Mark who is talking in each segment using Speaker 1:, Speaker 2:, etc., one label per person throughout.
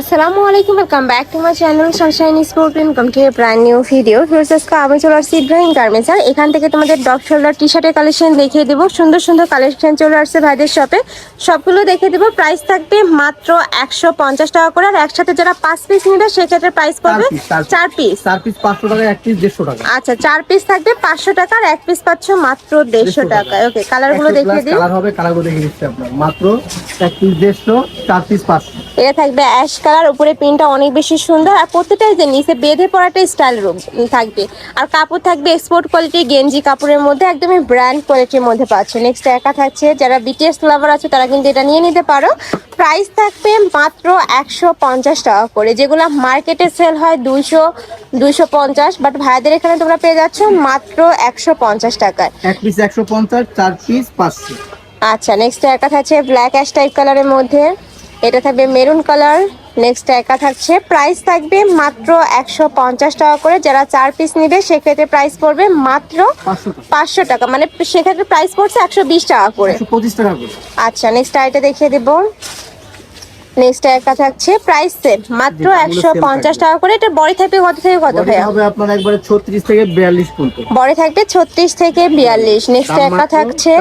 Speaker 1: আসসালামু আলাইকুম welcome back to my channel sunshine sport welcome to a brand new video Firoz আমি চলে আসছি ইব্রাহিম গার্মেন্টস এখান থেকে তোমাদের ডগ শোল্ডার টি শার্টের কালেকশন দেখিয়ে দেবো। সুন্দর সুন্দর কালেকশন চলে আসছে ভাইদের শপে সবগুলো দেখিয়ে দেবো। প্রাইস থাকবে মাত্র একশো পঞ্চাশ টাকা করে আর একসাথে যারা পাঁচ পিস নিবে সেক্ষেত্রে প্রাইস পড়বে
Speaker 2: চার
Speaker 1: পিস
Speaker 2: চার পিস পাঁচশো টাকা এক পিস দেড়শো টাকা।
Speaker 1: আচ্ছা চার পিস থাকবে পাঁচশো টাকা আর এক পিস পাচ্ছ মাত্র দেড়শো টাকা। ওকে কালারগুলো দেখিয়ে দিই।
Speaker 2: কালার হবে কালারগুলো দেখিয়ে দিচ্ছি আপনার। মাত্র এক পিস দেড়শো চার পিস পাঁচশো।
Speaker 1: এটা থাকবে অ্যাশ কালার উপরে প্রিন্টটা অনেক বেশি সুন্দর। আর প্রত্যেকটাই যে নিচে বেঁধে পড়াটা স্টাইল থাকবে। আর কাপড় থাকবে এক্সপোর্ট কোয়ালিটি গেঞ্জি কাপড়ের মধ্যে একদমই ব্র্যান্ড কোয়ালিটির মধ্যে পাচ্ছ। নেক্সট একা থাকছে যারা বিটিএস লাভার আছে তারা কিন্তু এটা নিয়ে নিতে পারো। প্রাইস থাকবে মাত্র একশো পঞ্চাশ টাকা করে যেগুলো মার্কেটে সেল হয় দুইশো দুইশো পঞ্চাশ বাট ভাইদের এখানে তোমরা পেয়ে যাচ্ছ মাত্র একশো পঞ্চাশ টাকায়।
Speaker 2: এক পিস একশো পঞ্চাশ চার পিস পাঁচশো
Speaker 1: আচ্ছা নেক্সট একা থাকছে ব্ল্যাক অ্যাশ টাইপ কালারের মধ্যে। এটা থাকবে মেরুন কালার নেক্সট একা থাকছে। প্রাইস থাকবে মাত্র একশো পঞ্চাশ টাকা করে। যারা চার পিস নিবে সেক্ষেত্রে প্রাইস পড়বে মাত্র
Speaker 2: পাঁচশো টাকা।
Speaker 1: মানে সেক্ষেত্রে প্রাইস পড়ছে একশো বিশ টাকা করে।
Speaker 2: পঁচিশ টাকা করে।
Speaker 1: আচ্ছা নেক্সট আইটা দেখিয়ে দেবো। নেক্সট একা থাকছে প্রাইস সেম মাত্র
Speaker 2: যেটা
Speaker 1: একশো
Speaker 2: same
Speaker 1: পঞ্চাশ
Speaker 2: থাকবে।
Speaker 1: টাকা করে। এটা বড়ি থাকবে কত থেকে কত ভাইয়া?
Speaker 2: হবে আপনার একবারে ছত্রিশ থেকে বিয়াল্লিশ পর্যন্ত।
Speaker 1: বড়ে থাকবে ছত্রিশ থেকে বিয়াল্লিশ। নেক্সট
Speaker 2: দাম
Speaker 1: একটা থাকছে।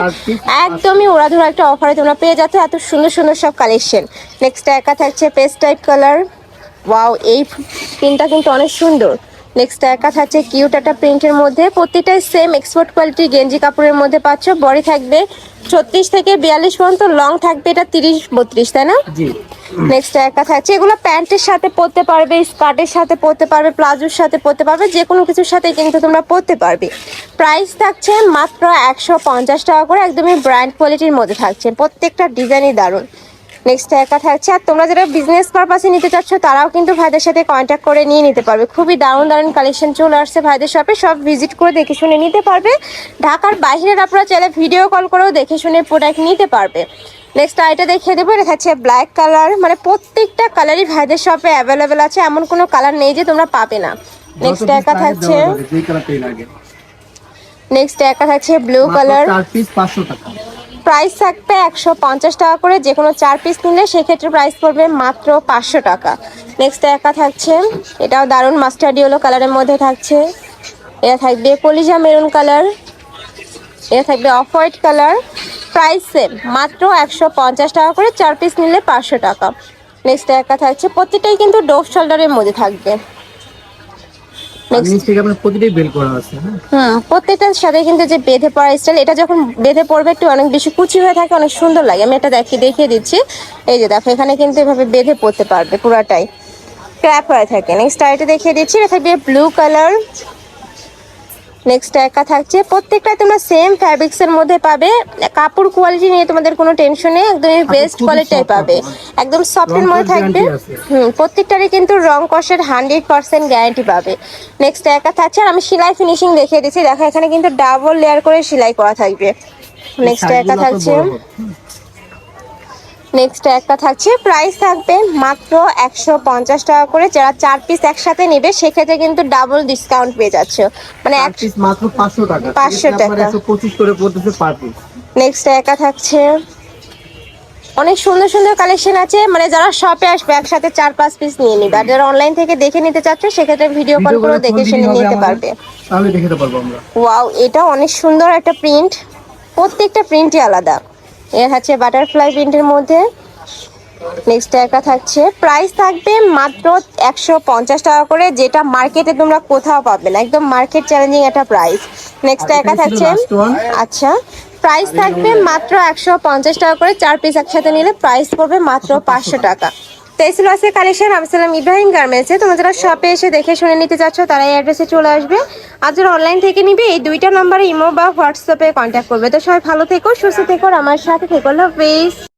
Speaker 1: একদমই ওড়াধুরা একটা অফারে তোমরা পেয়ে যাচ্ছ। এত সুন্দর সুন্দর সব কালেকশন নেক্সট একা থাকছে পেস্ট টাইপ কালার ওয়াও এই প্রিন্টটা কিন্তু অনেক সুন্দর। নেক্সট একা থাকছে কিউট একটা প্রিন্টের মধ্যে। প্রত্যেকটাই সেম এক্সপোর্ট কোয়ালিটির গেঞ্জি কাপড়ের মধ্যে পাচ্ছ। বডি থাকবে ছত্রিশ থেকে বিয়াল্লিশ পর্যন্ত। লং থাকবে এটা তিরিশ বত্রিশ তাই না?
Speaker 2: জি।
Speaker 1: নেক্সট একা থাকছে, এগুলো প্যান্টের সাথে পরতে পারবে স্কার্টের সাথে পরতে পারবে, প্লাজোর সাথে পরতে পারবে, যে কোনো কিছুর সাথে কিন্তু তোমরা পরতে পারবে। প্রাইস থাকছে মাত্র একশো পঞ্চাশ টাকা করে, একদমই ব্র্যান্ড কোয়ালিটির মধ্যে থাকছে, প্রত্যেকটা ডিজাইনই দারুণ। নেক্সট একা থাকছে, আর তোমরা যারা বিজনেস পারপাসে নিতে চাচ্ছ, তারাও কিন্তু ভাইদের সাথে কন্ট্যাক্ট করে নিয়ে নিতে পারবে। খুবই দারুণ দারুণ কালেকশন চলে আসছে ভাইদের শপে সব ভিজিট করে দেখে শুনে নিতে পারবে। ঢাকার বাইরের আপনারা চাইলে ভিডিও কল করেও দেখে শুনে প্রোডাক্ট নিতে পারবে। নেক্সট আইটা দেখিয়ে দেবো এটা থাকছে ব্ল্যাক কালার মানে প্রত্যেকটা কালারই ভাইদের শপে অ্যাভেলেবেল আছে এমন কোনো কালার নেই যে তোমরা পাবে না। নেক্সট একা থাকছে নেক্সট একা থাকছে ব্লু কালার প্রাইস থাকবে একশো পঞ্চাশ টাকা করে যে কোনো চার পিস নিলে সেক্ষেত্রে প্রাইস পড়বে মাত্র পাঁচশো টাকা। নেক্সট একা থাকছে এটাও দারুণ মাস্টার্ড ইয়েলো কালারের মধ্যে থাকছে। এটা থাকবে কলিজা মেরুন কালার এটা থাকবে off white colour price same মাত্র একশো পঞ্চাশ টাকা করে চার পিস নিলে পাঁচশো টাকা। নেক্সট একা থাকছে প্রত্যেকটাই কিন্তু ডোভ শোল্ডারের মধ্যে থাকবে।
Speaker 2: হ্যাঁ?
Speaker 1: প্রত্যেকটার সাথে কিন্তু যে বেঁধে পড়া স্টাইল এটা যখন বেঁধে পড়বে একটু অনেক বেশি কুচি হয়ে থাকে অনেক সুন্দর লাগে। আমি এটা দেখিয়ে দেখিয়ে দিচ্ছি। এই যে দেখো এখানে কিন্তু এভাবে বেঁধে পড়তে পারবে পুরাটাই। ক্র্যাপ হয়ে থাকে। নেক্সট দেখিয়ে দিচ্ছি এটা থাকবে ব্লু কালার নেক্সট একা থাকছে। প্রত্যেকটাই তোমরা সেম ফ্যাব্রিক্স এর মধ্যে পাবে। কাপড় কোয়ালিটি নিয়ে তোমাদের কোনো টেনশন নেই একদমই বেস্ট
Speaker 2: soft
Speaker 1: পাবে। একদম সফটের মধ্যে থাকবে। হুম প্রত্যেকটারই কিন্তু রং কষের হান্ড্রেড পার্সেন্ট গ্যারান্টি পাবে। নেক্সট একা থাকছে আর আমি সেলাই ফিনিশিং দেখিয়ে দিচ্ছি। দেখো এখানে কিন্তু ডাবল লেয়ার করে সেলাই করা থাকবে। নেক্সট একা থাকছে। নেক্সট একটা থাকছে প্রাইস থাকবে মাত্র একশো পঞ্চাশ টাকা করে। যারা চার পিস একসাথে নেবে সেক্ষেত্রে কিন্তু ডাবল ডিসকাউন্ট পেয়ে যাচ্ছে। মানে এক
Speaker 2: পিস মাত্র পাঁচশো টাকা।
Speaker 1: 500 টাকা।
Speaker 2: পঁচিশ করে পড়তেছে পার পিস
Speaker 1: নেক্সট একা থাকছে। অনেক সুন্দর সুন্দর কালেকশন আছে। মানে যারা শপে আসবে একসাথে চার পাঁচ পিস নিয়ে নিবে। আর যারা অনলাইন থেকে দেখে নিতে চাচ্ছে সেক্ষেত্রে ভিডিও কল করে দেখে শুনে নিতে পারবে।
Speaker 2: তাহলে দেখে পারব আমরা।
Speaker 1: ওয়াও এটা অনেক সুন্দর একটা প্রিন্ট প্রত্যেকটা প্রিন্টই আলাদা। এর হচ্ছে বাটারফ্লাই প্রিন্টের মধ্যে। নেক্সট একটা থাকছে। প্রাইস থাকবে মাত্র একশো পঞ্চাশ টাকা করে যেটা মার্কেটে তোমরা কোথাও পাবে না। একদম মার্কেট চ্যালেঞ্জিং একটা প্রাইস নেক্সট একা থাকছে আচ্ছা। প্রাইস থাকবে মাত্র একশো পঞ্চাশ টাকা করে চার পিস একসাথে নিলে প্রাইস পড়বে মাত্র পাঁচশো টাকা। তো এই কালেকশন আমি ইব্রাহিম গার্মেন্টসে। তোমরা যারা শপে এসে দেখে শুনে নিতে চাচ্ছ তারা এই অ্যাড্রেসে চলে আসবে। আর যারা অনলাইন থেকে নিবে, এই দুইটা নম্বরে ইমো বা হোয়াটসঅ্যাপে কন্ট্যাক্ট করবে। তো সবাই ভালো থেকো, সুস্থ থেকো আমার সাথে থেকো। লাভ